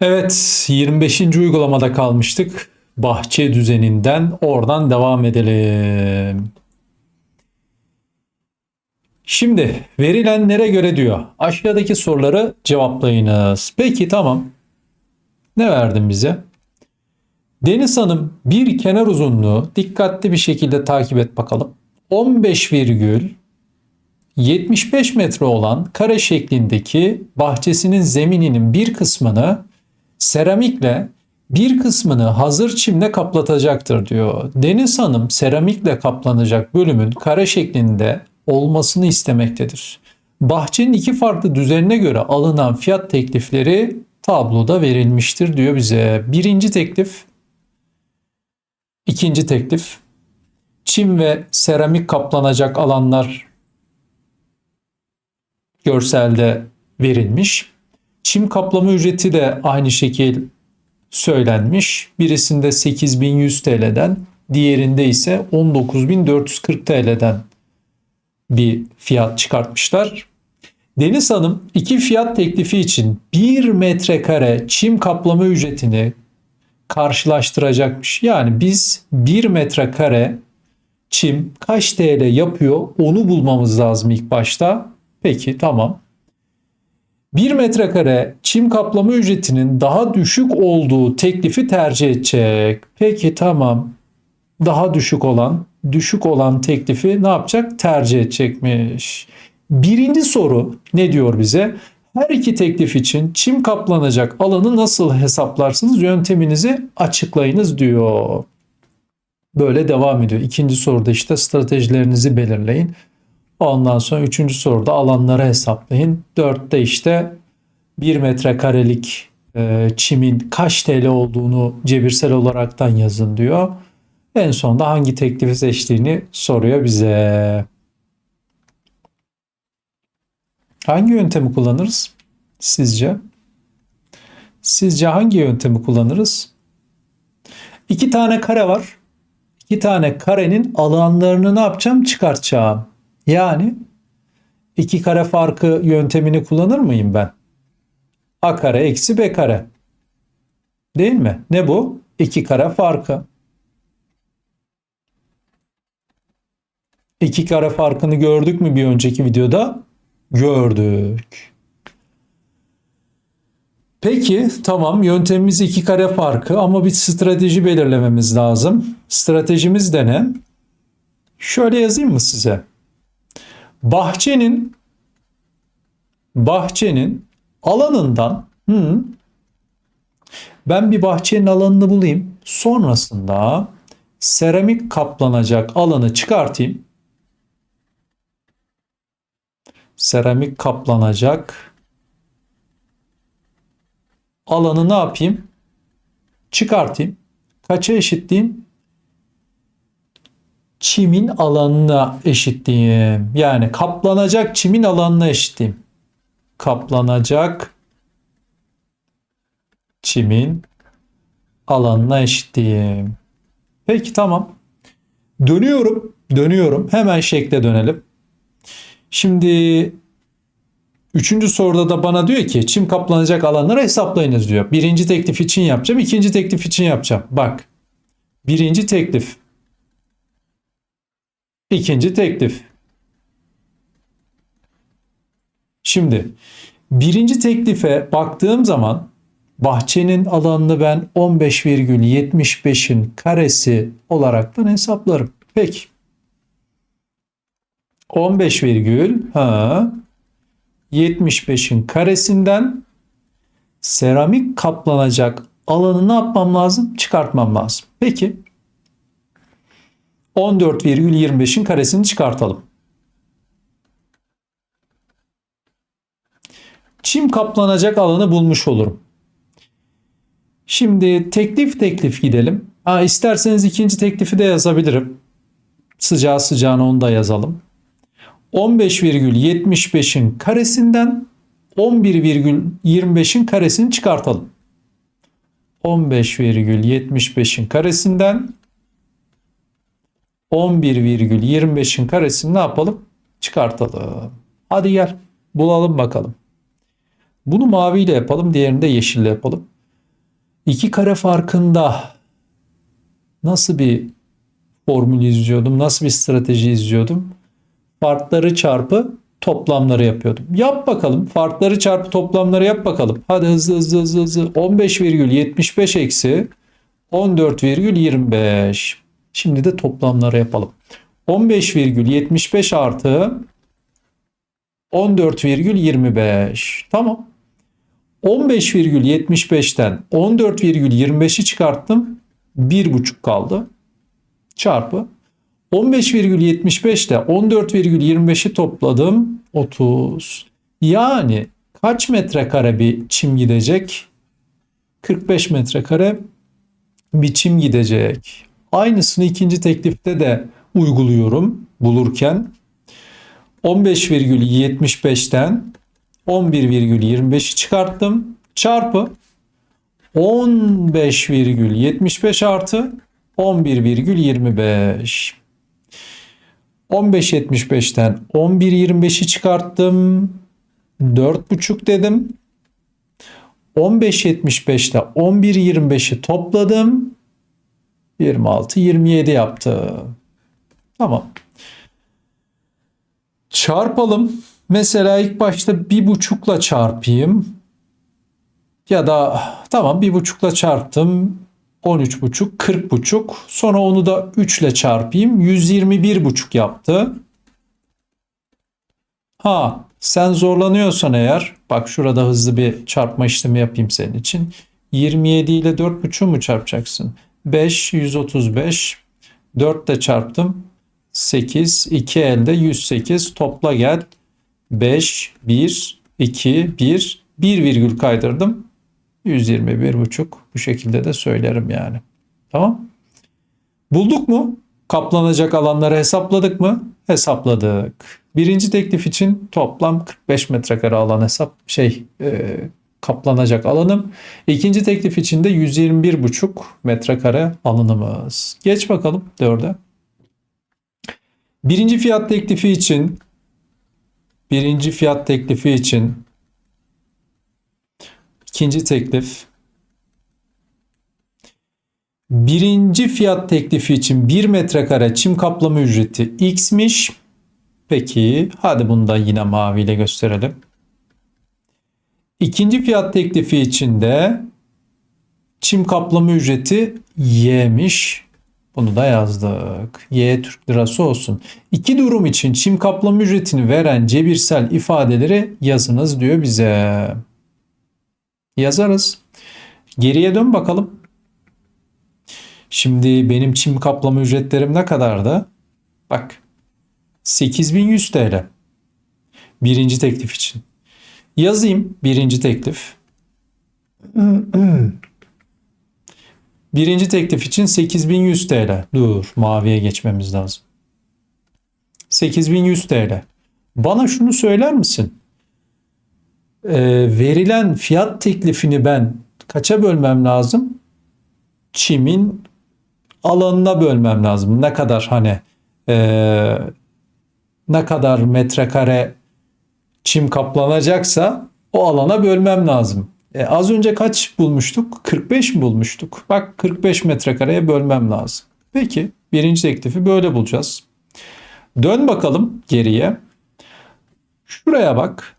Evet, 25. uygulamada kalmıştık. Bahçe düzeninden oradan devam edelim. Şimdi verilenlere göre diyor. Aşağıdaki soruları cevaplayınız. Peki tamam. Ne verdin bize? Deniz Hanım bir kenar uzunluğu dikkatli bir şekilde takip et bakalım. 15,75 metre olan kare şeklindeki bahçesinin zemininin bir kısmını seramikle bir kısmını hazır çimle kaplatacaktır diyor. Deniz Hanım seramikle kaplanacak bölümün kare şeklinde olmasını istemektedir. Bahçenin iki farklı düzenine göre alınan fiyat teklifleri tabloda verilmiştir diyor bize. Birinci teklif, ikinci teklif, çim ve seramik kaplanacak alanlar görselde verilmiş. Çim kaplama ücreti de aynı şekil söylenmiş. Birisinde 8100 TL'den, diğerinde ise 19440 TL'den bir fiyat çıkartmışlar. Deniz Hanım iki fiyat teklifi için 1 metrekare çim kaplama ücretini karşılaştıracakmış. Yani biz 1 metrekare çim kaç TL yapıyor onu bulmamız lazım ilk başta. Peki tamam. 1 metrekare çim kaplama ücretinin daha düşük olduğu teklifi tercih edecek. Peki tamam. Daha düşük olan, düşük olan teklifi ne yapacak? Tercih edecekmiş. Birinci soru ne diyor bize? Her iki teklif için çim kaplanacak alanı nasıl hesaplarsınız? Yönteminizi açıklayınız diyor. Böyle devam ediyor. İkinci soruda işte stratejilerinizi belirleyin. Ondan sonra üçüncü soruda alanları hesaplayın. Dörtte işte bir metrekarelik e, çimin kaç TL olduğunu cebirsel olaraktan yazın diyor. En sonunda hangi teklifi seçtiğini soruyor bize. Hangi yöntemi kullanırız sizce? Sizce hangi yöntemi kullanırız? İki tane kare var. İki tane karenin alanlarını ne yapacağım? Çıkartacağım. Yani iki kare farkı yöntemini kullanır mıyım ben? A kare eksi B kare. Değil mi? Ne bu? İki kare farkı. İki kare farkını gördük mü bir önceki videoda? Gördük. Peki tamam yöntemimiz iki kare farkı ama bir strateji belirlememiz lazım. Stratejimiz de ne? Şöyle yazayım mı size? Bahçenin bahçenin alanından hı, ben bir bahçenin alanını bulayım. Sonrasında seramik kaplanacak alanı çıkartayım. Seramik kaplanacak alanı ne yapayım? Çıkartayım. Kaça eşitleyeyim? Çimin alanına eşitleyeyim. Yani kaplanacak çimin alanına eşitleyeyim. Kaplanacak çimin alanına eşitleyeyim. Peki tamam. Dönüyorum. Dönüyorum. Hemen şekle dönelim. Şimdi Üçüncü soruda da bana diyor ki çim kaplanacak alanları hesaplayınız diyor. Birinci teklif için yapacağım. ikinci teklif için yapacağım. Bak. Birinci teklif. İkinci teklif. Şimdi birinci teklife baktığım zaman bahçenin alanını ben 15,75'in karesi olaraktan hesaplarım. Peki. 15 virgül ha 75'in karesinden seramik kaplanacak alanı ne yapmam lazım? Çıkartmam lazım. Peki 14,25'in karesini çıkartalım. Çim kaplanacak alanı bulmuş olurum. Şimdi teklif teklif gidelim. Ha, isterseniz ikinci teklifi de yazabilirim. Sıcağı sıcağına onu da yazalım. 15,75'in karesinden 11,25'in karesini çıkartalım. 15,75'in karesinden 11,25'in karesini ne yapalım? Çıkartalım. Hadi gel bulalım bakalım. Bunu maviyle yapalım, diğerini de yeşille yapalım. İki kare farkında nasıl bir formül izliyordum? Nasıl bir strateji izliyordum? Farkları çarpı toplamları yapıyordum. Yap bakalım. Farkları çarpı toplamları yap bakalım. Hadi hızlı hızlı hızlı hızlı. 15,75 eksi 14,25. Şimdi de toplamları yapalım. 15,75 artı 14,25. Tamam. 15,75'ten 14,25'i çıkarttım. 1,5 kaldı. Çarpı. 15,75 ile 14,25'i topladım. 30. Yani kaç metrekare bir çim gidecek? 45 metrekare bir çim gidecek. Aynısını ikinci teklifte de uyguluyorum bulurken. 15,75'ten 11,25'i çıkarttım. Çarpı 15,75 artı 11,25. 15.75'ten 11.25'i çıkarttım. 4.5 dedim. 15.75'te 11.25'i topladım. 26, 27 yaptı. Tamam. Çarpalım. Mesela ilk başta bir buçukla çarpayım. Ya da tamam bir buçukla çarptım. 13 buçuk, 40 buçuk. Sonra onu da 3 ile çarpayım. 121 buçuk yaptı. Ha sen zorlanıyorsan eğer bak şurada hızlı bir çarpma işlemi yapayım senin için. 27 ile 4,5 mu çarpacaksın? 5, 135. 4 de çarptım. 8, 2 elde 108. Topla gel. 5, 1, 2, 1. 1 virgül kaydırdım. 121,5 bu şekilde de söylerim yani. Tamam. Bulduk mu? Kaplanacak alanları hesapladık mı? Hesapladık. Birinci teklif için toplam 45 metrekare alan hesap şey e, kaplanacak alanım. İkinci teklif için de 121,5 metrekare alanımız. Geç bakalım dörde. Birinci fiyat teklifi için birinci fiyat teklifi için ikinci teklif birinci fiyat teklifi için 1 metrekare çim kaplama ücreti x'miş. Peki hadi bunu da yine maviyle gösterelim. İkinci fiyat teklifi için de çim kaplama ücreti y'miş. Bunu da yazdık. Y Türk lirası olsun. İki durum için çim kaplama ücretini veren cebirsel ifadeleri yazınız diyor bize. Yazarız. Geriye dön bakalım. Şimdi benim çim kaplama ücretlerim ne kadardı? Bak 8100 TL. Birinci teklif için. Yazayım birinci teklif. Birinci teklif için 8100 TL. Dur maviye geçmemiz lazım. 8100 TL. Bana şunu söyler misin? Ee, verilen fiyat teklifini ben kaça bölmem lazım? Çimin alanına bölmem lazım. Ne kadar hani ee, ne kadar metrekare çim kaplanacaksa o alana bölmem lazım. E, az önce kaç bulmuştuk? 45 mi bulmuştuk? Bak 45 metrekareye bölmem lazım. Peki birinci teklifi böyle bulacağız. Dön bakalım geriye. Şuraya bak.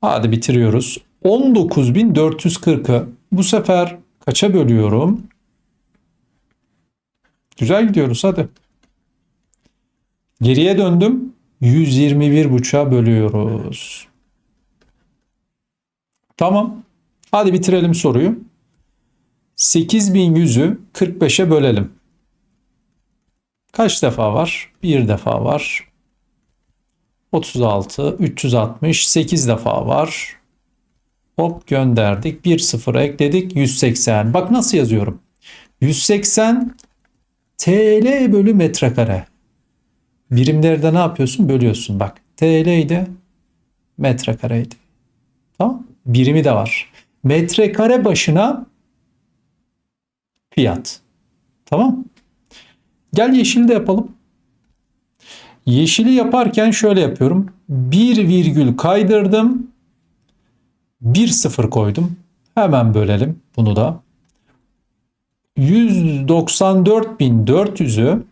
Hadi bitiriyoruz. 19.440'ı bu sefer kaça bölüyorum? Güzel gidiyoruz hadi. Geriye döndüm. 121.5'a bölüyoruz. Tamam. Hadi bitirelim soruyu. 8100'ü 45'e bölelim. Kaç defa var? Bir defa var. 36, 360, 8 defa var. Hop gönderdik. 1 sıfır ekledik. 180. Bak nasıl yazıyorum. 180 TL bölü metrekare. Birimlerde ne yapıyorsun? Bölüyorsun. Bak TL'ydi metrekareydi. Tamam Birimi de var. Metrekare başına fiyat. Tamam Gel yeşili de yapalım. Yeşili yaparken şöyle yapıyorum. Bir virgül kaydırdım. Bir sıfır koydum. Hemen bölelim bunu da. 194.400'ü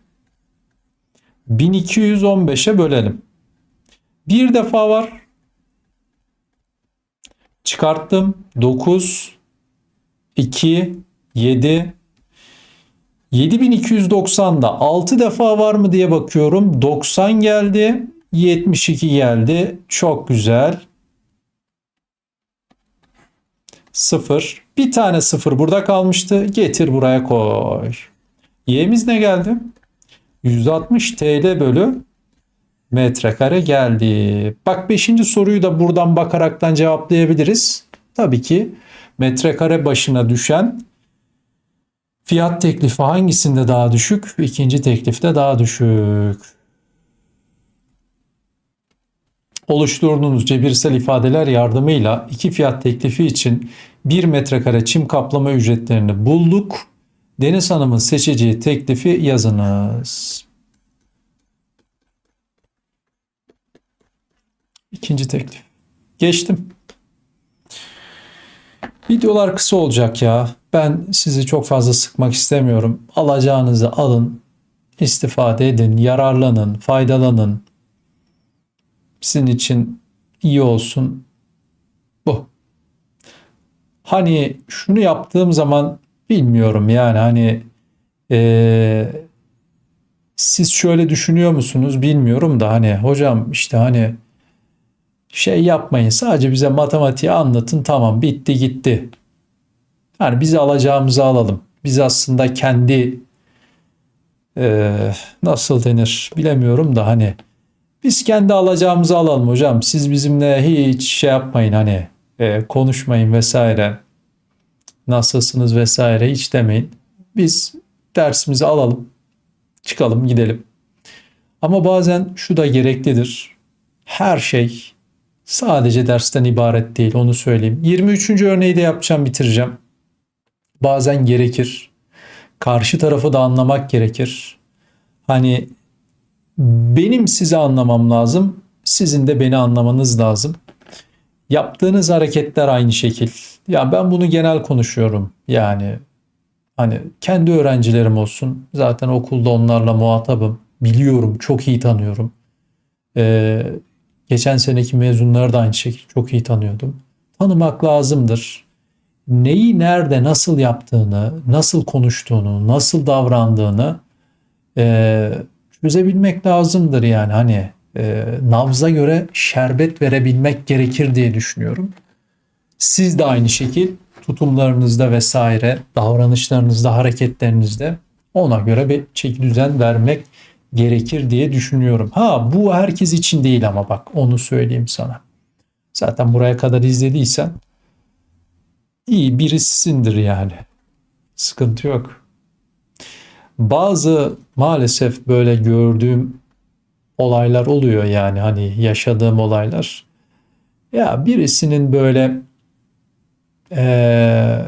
1215'e bölelim. Bir defa var. Çıkarttım. 9 2 7 7290'da 6 defa var mı diye bakıyorum. 90 geldi. 72 geldi. Çok güzel. 0. Bir tane 0 burada kalmıştı. Getir buraya koy. Y'miz ne geldi? 160 TL bölü metrekare geldi. Bak 5. soruyu da buradan bakaraktan cevaplayabiliriz. Tabii ki metrekare başına düşen fiyat teklifi hangisinde daha düşük? İkinci teklifte daha düşük. Oluşturduğunuz cebirsel ifadeler yardımıyla iki fiyat teklifi için 1 metrekare çim kaplama ücretlerini bulduk. Deniz Hanım'ın seçeceği teklifi yazınız. İkinci teklif. Geçtim. Videolar kısa olacak ya. Ben sizi çok fazla sıkmak istemiyorum. Alacağınızı alın, istifade edin, yararlanın, faydalanın. Sizin için iyi olsun. Bu. Hani şunu yaptığım zaman bilmiyorum yani hani ee, siz şöyle düşünüyor musunuz bilmiyorum da hani hocam işte hani şey yapmayın sadece bize matematiği anlatın tamam bitti gitti. Yani bizi alacağımızı alalım. Biz aslında kendi e, nasıl denir bilemiyorum da hani biz kendi alacağımızı alalım hocam. Siz bizimle hiç şey yapmayın hani e, konuşmayın vesaire. Nasılsınız vesaire hiç demeyin. Biz dersimizi alalım. Çıkalım gidelim. Ama bazen şu da gereklidir. Her şey sadece dersten ibaret değil onu söyleyeyim. 23. örneği de yapacağım bitireceğim. Bazen gerekir. Karşı tarafı da anlamak gerekir. Hani benim sizi anlamam lazım. Sizin de beni anlamanız lazım. Yaptığınız hareketler aynı şekil. Ya ben bunu genel konuşuyorum. Yani hani kendi öğrencilerim olsun. Zaten okulda onlarla muhatabım. Biliyorum, çok iyi tanıyorum. Ee, geçen seneki mezunları da aynı şekilde çok iyi tanıyordum. Tanımak lazımdır. Neyi nerede nasıl yaptığını, nasıl konuştuğunu, nasıl davrandığını e, çözebilmek lazımdır yani hani e, nabza göre şerbet verebilmek gerekir diye düşünüyorum. Siz de aynı şekil tutumlarınızda vesaire, davranışlarınızda, hareketlerinizde ona göre bir çeki düzen vermek gerekir diye düşünüyorum. Ha bu herkes için değil ama bak onu söyleyeyim sana. Zaten buraya kadar izlediysen iyi birisisindir yani. Sıkıntı yok. Bazı maalesef böyle gördüğüm olaylar oluyor yani hani yaşadığım olaylar. Ya birisinin böyle ee,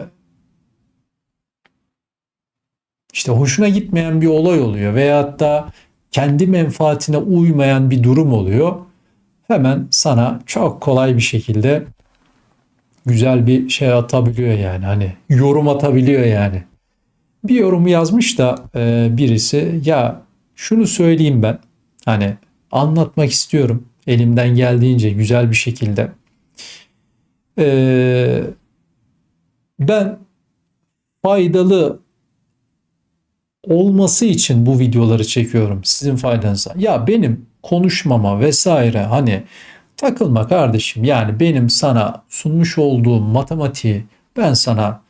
işte hoşuna gitmeyen bir olay oluyor veyahut da kendi menfaatine uymayan bir durum oluyor. Hemen sana çok kolay bir şekilde güzel bir şey atabiliyor yani hani yorum atabiliyor yani. Bir yorumu yazmış da e, birisi ya şunu söyleyeyim ben hani anlatmak istiyorum elimden geldiğince güzel bir şekilde. E, ben faydalı olması için bu videoları çekiyorum sizin faydanıza. Ya benim konuşmama vesaire hani takılma kardeşim. Yani benim sana sunmuş olduğum matematiği ben sana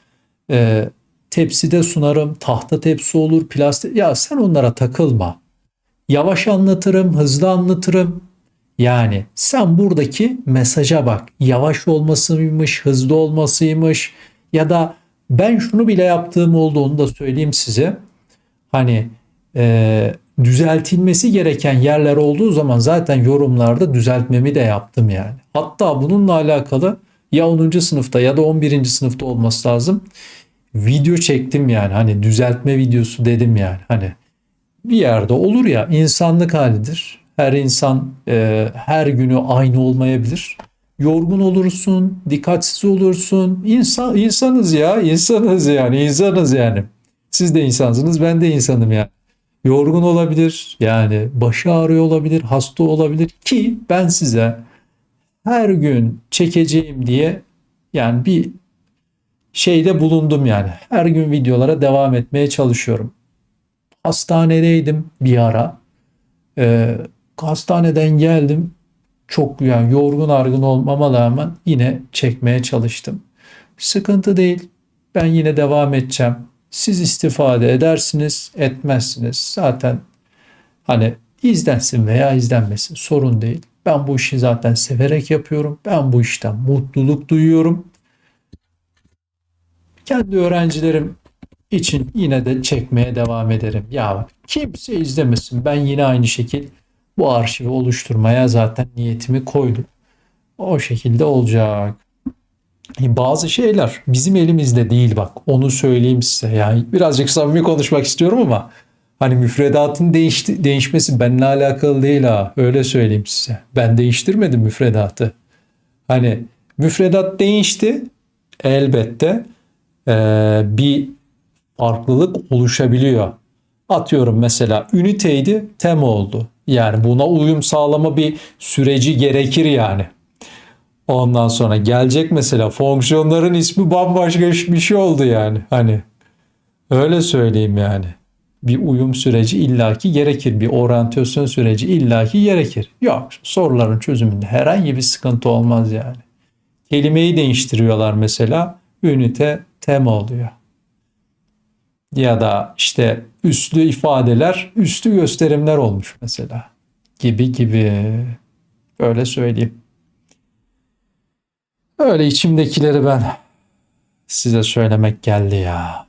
e, tepside sunarım. Tahta tepsi olur, plastik. Ya sen onlara takılma. Yavaş anlatırım, hızlı anlatırım. Yani sen buradaki mesaja bak. Yavaş olmasıymış, hızlı olmasıymış ya da ben şunu bile yaptığım oldu onu da söyleyeyim size. Hani e, düzeltilmesi gereken yerler olduğu zaman zaten yorumlarda düzeltmemi de yaptım yani. Hatta bununla alakalı ya 10. sınıfta ya da 11. sınıfta olması lazım. Video çektim yani hani düzeltme videosu dedim yani hani bir yerde olur ya insanlık halidir. Her insan e, her günü aynı olmayabilir. Yorgun olursun, dikkatsiz olursun. İnsan insanız ya, insanız yani, insanız yani. Siz de insansınız, ben de insanım yani. Yorgun olabilir, yani başı ağrıyor olabilir, hasta olabilir ki ben size her gün çekeceğim diye yani bir şeyde bulundum yani. Her gün videolara devam etmeye çalışıyorum. Hastanedeydim bir ara. Ee, hastaneden geldim. Çok yani yorgun argın olmama rağmen yine çekmeye çalıştım. Sıkıntı değil. Ben yine devam edeceğim. Siz istifade edersiniz, etmezsiniz. Zaten hani izlensin veya izlenmesin sorun değil. Ben bu işi zaten severek yapıyorum. Ben bu işten mutluluk duyuyorum. Kendi öğrencilerim için yine de çekmeye devam ederim. Ya kimse izlemesin. Ben yine aynı şekil bu arşivi oluşturmaya zaten niyetimi koydum. O şekilde olacak. Bazı şeyler bizim elimizde değil bak onu söyleyeyim size. Yani birazcık samimi konuşmak istiyorum ama hani müfredatın değişti, değişmesi benimle alakalı değil ha. Öyle söyleyeyim size. Ben değiştirmedim müfredatı. Hani müfredat değişti elbette ee, bir farklılık oluşabiliyor. Atıyorum mesela üniteydi tem oldu. Yani buna uyum sağlama bir süreci gerekir yani. Ondan sonra gelecek mesela fonksiyonların ismi bambaşka bir şey oldu yani. Hani öyle söyleyeyim yani. Bir uyum süreci illaki gerekir. Bir oryantasyon süreci illaki gerekir. Yok soruların çözümünde herhangi bir sıkıntı olmaz yani. Kelimeyi değiştiriyorlar mesela. Ünite tema oluyor. Ya da işte üslü ifadeler üstü gösterimler olmuş mesela. Gibi gibi. Öyle söyleyeyim. Öyle içimdekileri ben size söylemek geldi ya.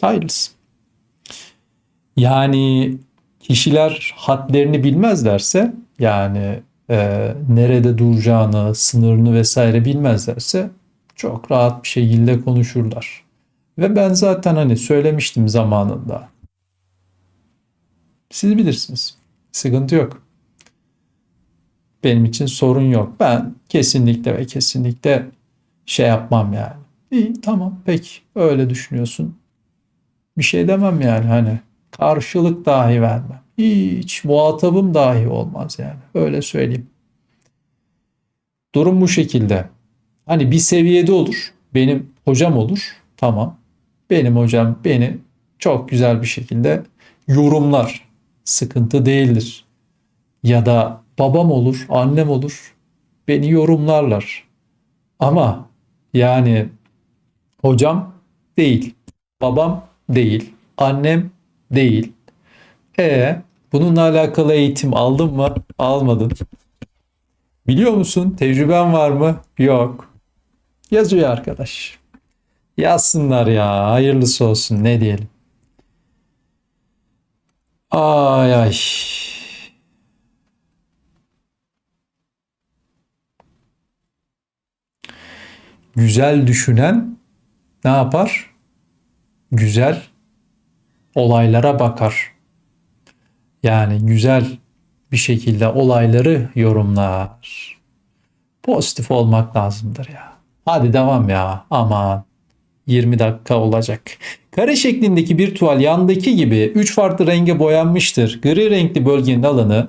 Hayırlısı. Yani kişiler hadlerini bilmezlerse yani e, nerede duracağını, sınırını vesaire bilmezlerse çok rahat bir şekilde konuşurlar. Ve ben zaten hani söylemiştim zamanında. Siz bilirsiniz. Sıkıntı yok. Benim için sorun yok. Ben kesinlikle ve kesinlikle şey yapmam yani. İyi tamam peki öyle düşünüyorsun. Bir şey demem yani hani karşılık dahi vermem. Hiç muhatabım dahi olmaz yani. Öyle söyleyeyim. Durum bu şekilde. Hani bir seviyede olur. Benim hocam olur. Tamam. Benim hocam beni çok güzel bir şekilde yorumlar. Sıkıntı değildir. Ya da babam olur, annem olur. Beni yorumlarlar. Ama yani hocam değil, babam değil, annem değil. E bununla alakalı eğitim aldın mı? Almadın. Biliyor musun? Tecrüben var mı? Yok. Yazıyor arkadaş. Yazsınlar ya. Hayırlısı olsun. Ne diyelim. Ay ay. Güzel düşünen ne yapar? Güzel olaylara bakar. Yani güzel bir şekilde olayları yorumlar. Pozitif olmak lazımdır ya. Hadi devam ya. Aman. 20 dakika olacak. Kare şeklindeki bir tuval yandaki gibi 3 farklı renge boyanmıştır. Gri renkli bölgenin alanı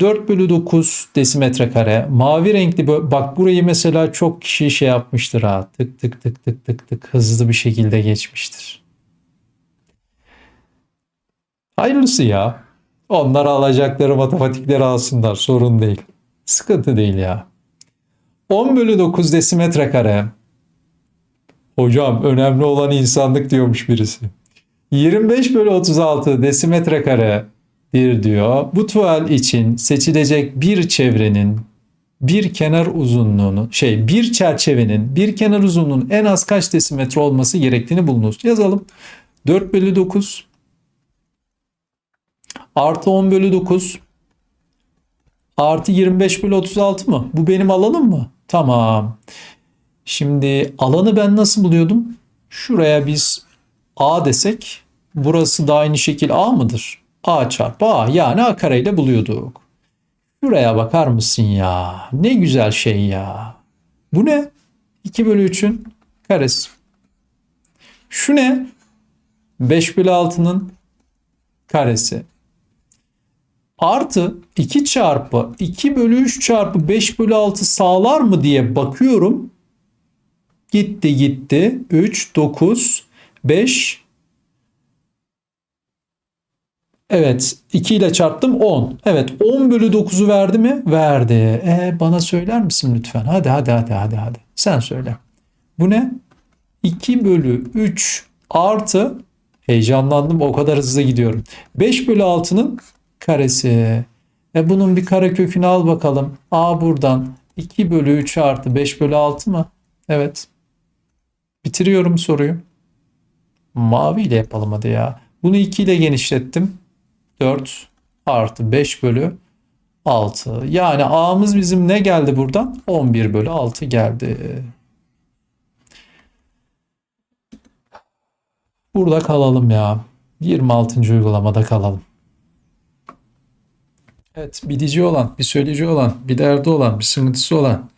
4 bölü 9 desimetre kare. Mavi renkli bak burayı mesela çok kişi şey yapmıştır ha. Tık tık tık tık tık tık hızlı bir şekilde geçmiştir. Hayırlısı ya. Onlar alacakları matematikleri alsınlar sorun değil. Sıkıntı değil ya. 10 bölü 9 desimetre kare. Hocam önemli olan insanlık diyormuş birisi. 25 bölü 36 desimetre kare bir diyor. Bu tuval için seçilecek bir çevrenin bir kenar uzunluğunu şey bir çerçevenin bir kenar uzunluğunun en az kaç desimetre olması gerektiğini bulunuz. Yazalım. 4 bölü 9 artı 10 bölü 9 artı 25 bölü 36 mı? Bu benim alanım mı? Tamam. Şimdi alanı ben nasıl buluyordum? Şuraya biz A desek burası da aynı şekil A mıdır? A çarpı A yani A kareyle buluyorduk. Şuraya bakar mısın ya? Ne güzel şey ya. Bu ne? 2 bölü 3'ün karesi. Şu ne? 5 bölü 6'nın karesi. Artı 2 çarpı 2 bölü 3 çarpı 5 bölü 6 sağlar mı diye bakıyorum. Gitti gitti. 3, 9, 5. Evet 2 ile çarptım 10. Evet 10 bölü 9'u verdi mi? Verdi. E, bana söyler misin lütfen? Hadi hadi hadi hadi hadi. Sen söyle. Bu ne? 2 bölü 3 artı heyecanlandım o kadar hızlı gidiyorum. 5 bölü 6'nın karesi. E bunun bir kare kökünü al bakalım. A buradan 2 bölü 3 artı 5 bölü 6 mı? Evet. Bitiriyorum soruyu. Mavi ile yapalım hadi ya. Bunu 2 ile genişlettim. 4 artı 5 bölü 6. Yani A'mız bizim ne geldi buradan? 11 bölü 6 geldi. Burada kalalım ya. 26. uygulamada kalalım. Evet, bir dici olan, bir söyleyici olan, bir derdi olan, bir sıkıntısı olan.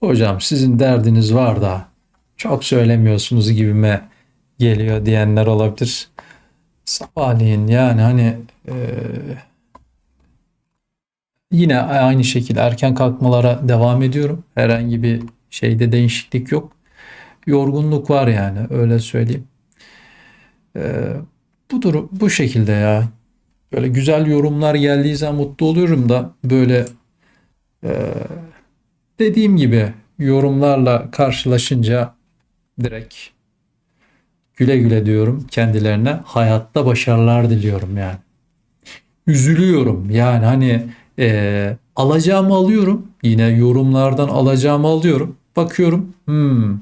Hocam sizin derdiniz var da çok söylemiyorsunuz gibime geliyor diyenler olabilir. Sabahleyin yani hani e, yine aynı şekilde erken kalkmalara devam ediyorum. Herhangi bir şeyde değişiklik yok. Yorgunluk var yani öyle söyleyeyim. E, bu durum bu şekilde ya. Böyle güzel yorumlar geldiği zaman mutlu oluyorum da böyle e, dediğim gibi yorumlarla karşılaşınca direkt güle güle diyorum kendilerine. Hayatta başarılar diliyorum yani. Üzülüyorum yani hani e, alacağımı alıyorum. Yine yorumlardan alacağımı alıyorum. Bakıyorum hmm,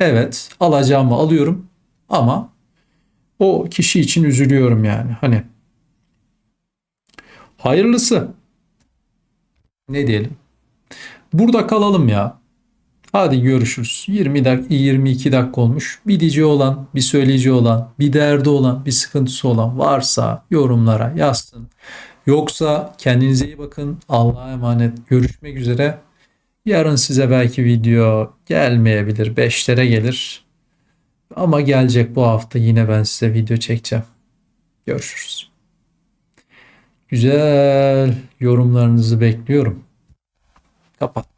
evet alacağımı alıyorum ama o kişi için üzülüyorum yani. Hani hayırlısı. Ne diyelim? Burada kalalım ya. Hadi görüşürüz. 20 dak 22 dakika olmuş. Bir dici olan, bir söyleyici olan, bir derdi olan, bir sıkıntısı olan varsa yorumlara yazsın. Yoksa kendinize iyi bakın. Allah'a emanet. Görüşmek üzere. Yarın size belki video gelmeyebilir. 5'lere gelir. Ama gelecek bu hafta yine ben size video çekeceğim. Görüşürüz. Güzel yorumlarınızı bekliyorum. Kapat.